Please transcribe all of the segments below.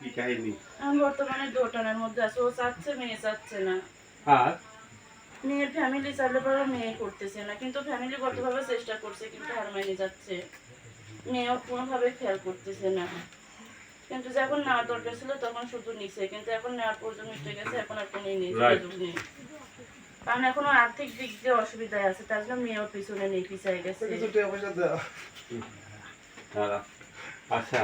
কি কাহিনী? আমি বর্তমানে দোটানার মধ্যে আছি। ও চাচ্ছে মেয়ে চাচ্ছে না। আর? মেয়ের ফ্যামিলি চাইলে পরে মেয়ে করতেছে না। কিন্তু ফ্যামিলি কতভাবে চেষ্টা করছে কিন্তু হার মাইনে যাচ্ছে। মেয়েও কোনোভাবে খেয়াল করতেছে না। কিন্তু যখন নেওয়ার দরকার ছিল তখন শুধু নিছে। কিন্তু এখন নেওয়ার প্রয়োজন মিটে গেছে এখন আর কোনো নেই কারণ এখনও আর্থিক দিক দিয়ে অসুবিধায় আছে। তার জন্য মেয়েও পিছনে নেই পিছাই গেছে। আচ্ছা।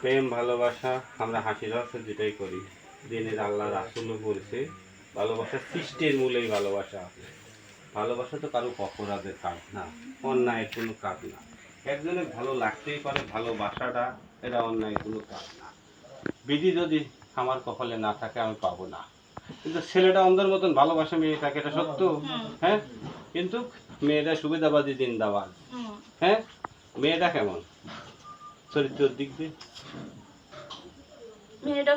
প্রেম ভালোবাসা আমরা হাসি রসে যেটাই করি। দিনের আল্লাহ রাসুলও বলছে ভালোবাসা সৃষ্টির মূলেই ভালোবাসা ভালোবাসা তো কারও অপরাধের কাজ না অন্যায়ের কোনো কাজ না। একজনের ভালো লাগতেই পারে ভালোবাসাটা এটা অন্যায় কোনো কাজ না। বিধি যদি আমার কপালে না থাকে আমি পাবো না। কিন্তু ছেলেটা অন্ধের মতন ভালোবাসে মেয়েটাকে এটা সত্য? হ্যাঁ? কিন্তু মেয়েটা সুবিধাবাদী দিনদাবাদ। হ্যাঁ? মেয়েটা কেমন? চরিত্রের দিক দিয়ে? মেয়েটা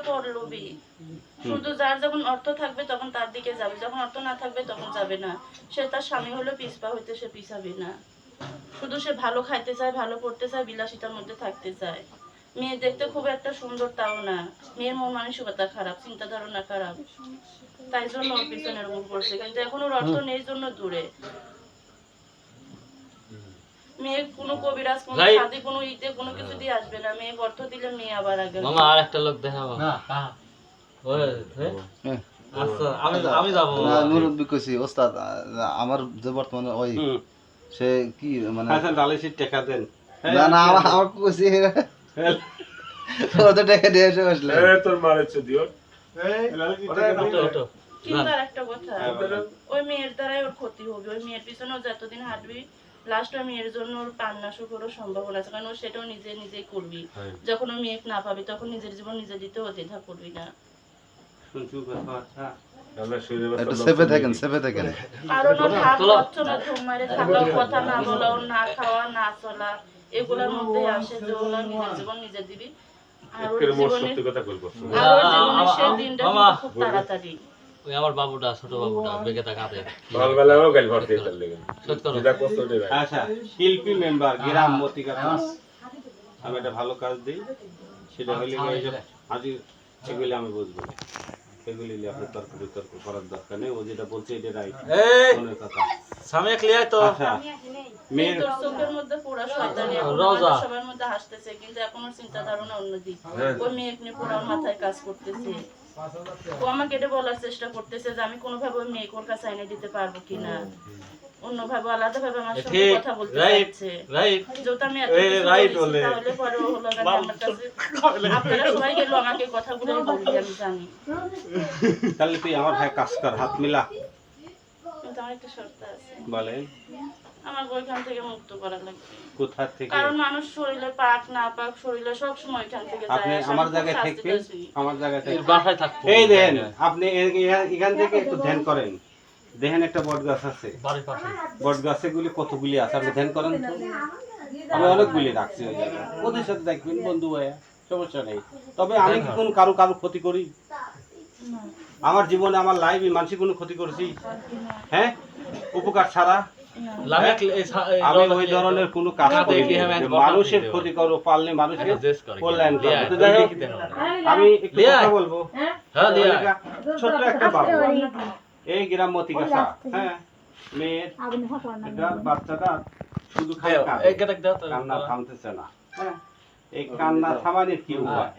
শুধু যার যখন অর্থ থাকবে তখন তার দিকে যাবে। যখন অর্থ না থাকবে তখন যাবে না। সে তার স্বামী হলে পিসপা হইতে সে পিছাবে না। শুধু সে ভালো খাইতে চায় ভালো পড়তে চায় বিলাসিতার মধ্যে থাকতে চায়। মেয়ে দেখতে খুব একটা সুন্দর তাও না। মেয়ের মন মানসিকতা খারাপ চিন্তা ধারণা খারাপ। তাই জন্য ওর পিছনে এরকম করছে কিন্তু এখন ওর অর্থ নেই জন্য দূরে। মেয়ে কোনো কবিরাজ কোনো সাথে কোনো ইতে কোনো কিছু দিয়ে আসবে না। মেয়ে অর্থ দিলে মেয়ে আবার আগে মামা আর একটা লোক দেখাবো ওই, হ্যাঁ? আমি আমি যাব। না কইছি ওস্তাদ আমার যে বর্তমানে ওই সে কি মানে হাসান টাকা দেন। না না আমার আমার কইছি ও টাকা দিয়ে এসে বসলে। তোর মারেছে দিও ওটো, ওটো। কিন্তু আর একটা কথা। হ্যাঁ, ওই মেয়ের দ্বারাই ওর ক্ষতি হবে। ওই মেয়ের পিছনে ও যতদিন হাঁটবি লাস্ট ওই মেয়ের জন্য ওর পান্নাশো করার সম্ভাবনা আছে কারণ ও সেটাও নিজে নিজেই করবি। যখন ও মেয়ে না পাবি তখন নিজের জীবন নিজে দিতে ও দ্বিধা করবি না। আচ্ছা। সেফে থাকেন সেফে থাকেন কারণ ওর কথা না বলা। না খাওয়া না চলা এগুলোর মধ্যে আসে যে নিজের জীবন নিজে দিবি। আর ওর জীবনে সত্যি আর ওর জীবনে সেই দিনটা খুব তাড়াতাড়ি। ওই আমার বাবুটা ছোট বাবুটা বেগে তা কাঁদে সকালবেলাও গাল ভরতে তার লেগে। যেটা কষ্ট ভাই। আচ্ছা শিল্পী মেম্বার গ্রাম মতিকা আমি একটা ভালো কাজ দিই। সেটা হলে এই যে আজ এগুলি আমি বুঝব। এগুলি নিয়ে আপনার তর্ক বিতর্ক করার দরকার নেই। ও যেটা বলছে এটা রাইট মনের কথা। সামনে ক্লিয়ার তো। আচ্ছা মেয়ের চোখের মধ্যে পুরা শয়তানি। রোজা। সবার মধ্যে হাসতেছে কিন্তু এখন ওর চিন্তা ধারণা অন্যদিক ওই মেয়ে পুরা মাথায় কাজ করতেছে। ও আমাকে এটা বলার চেষ্টা করতেছে যে আমি কোনোভাবে ওই মেয়ে ওর কাছে এনে দিতে পারব কিনা। অন্যভাবে আলাদাভাবে আমার সঙ্গে কথা বলতে রাইট চাচ্ছে রাইট যেহেতু আমি এত বলেছি, বলে। তাহলে পরে ও হলো আমার কাছে আপনারা সবাই গেল আমাকে কথাগুলো বলবি আমি জানি। তাহলে তুই আমার ভাই কাজ কর হাত মিলা। কিন্তু আমার একটা শর্ত আছে। বলেন। আমার ওইখান থেকে মুক্ত করা লাগবে। কোথা থেকে? কারণ মানুষ শরীরে পাক না পাক শরীরে সব সময় এখান থেকে যায় আপনি আমার জায়গায় থাকবেন আমার জায়গায় থাকবেন। বাসায় থাকতো এই দেন আপনি এখান থেকে একটু ধ্যান করেন। দেখেন একটা বট গাছ আছে। বাড়ির পাশে। বট গাছে গুলি কতগুলি আছে আপনি ধ্যান করেন তো। আমি অনেকগুলি রাখছি ওই জায়গায়। ওদের সাথে দেখবেন বন্ধু হয়ে সমস্যা নেই। তবে আমি কি কোনো কারও কারও ক্ষতি করি? আমার জীবনে আমার লাইফে মানুষের কোনো ক্ষতি করেছি? হ্যাঁ? উপকার ছাড়া? আমি ওই ধরনের কোনো কাজ করি দেখি আমি যে বটগাছ মানুষের ক্ষতি করো পারলে মানুষের কল্যাণ। আমি একটু কথা বলব। হ্যাঁ? ছোট্ট একটা বাবু। এই গ্রাম মতিকাসা হ্যাঁ মেয়ের এটা বাচ্চাটা শুধু খায় কান্না থামতেছে না। হ্যাঁ। এই কান্না থামানোর কি উপায়?